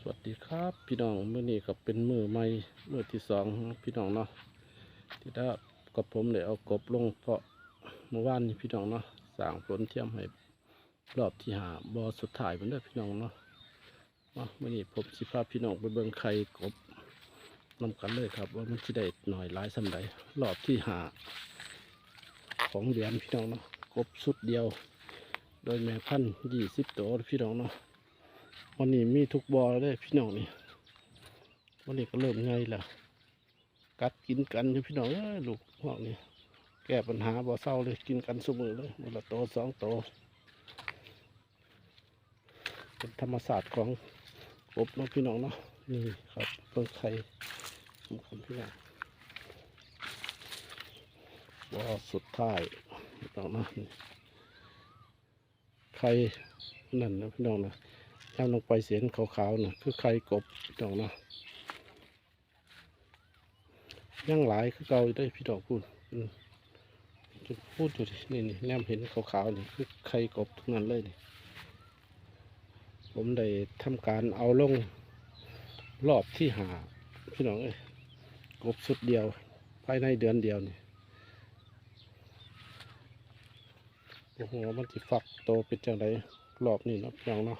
สวัสดีครับพี่น้องเมื่อนี้ก็เป็นมือใหม่มือที่สองพี่น้องเนาะที่ได้กับผมเลยเอากบลงเพาะเมื่อวานนี้พี่น้องเนาะสร้างผลเทียมให้รอบที่หาบอสุดท้ายมันเด้อพี่น้องเนาะมาเมื่อนี้ผมสิพาพี่น้องไปเบิ่งไข่กบนำกันเลยครับ ว่ามันจะได้หน่อยหลายสำใดรอบที่หาของเดือนพี่น้องเนาะกบสุดเดียว โดยแม่พันธุ์ยี่สิบตัวพี่น้องเนาะ วันนี้มีทุกบอเลยพี่น้องนี่วันนี้ก็เริ่มไงล่ะ กัดกินกันอยู่พี่น้องเอ้ลูกพวกนี้แก้ปัญหาบ่อเศร้าเลยกินกันสมือเลยวันละโตสองโตเป็นธรรมศาสตร์ของกบเนาะพี่น้องเนาะนี่ครับเพิ่งไข่สำคัญพี่น้องบ่อสุดท้ายพี่น้องเนาะไข่นั่นนะพี่น้องนะ ถ้าลงไปเสียนขาวๆนะคือไข่กบพี่น้องเนาะยังหลายคือเก่าได้พี่ดอกพูดจะพูดอยู่นี่นี่แนมเห็นขาวๆนี่คือไข่กบทั้งนั้นเลยนี่ผมได้ทำการเอาลงรอบที่หาพี่น้องเอ้ยกบสุดเดียว ภายในเดือนเดียวนี่โอ้โหมันจะฟักโตเป็นจังไรรอบนี้นะพี่น้องเนาะ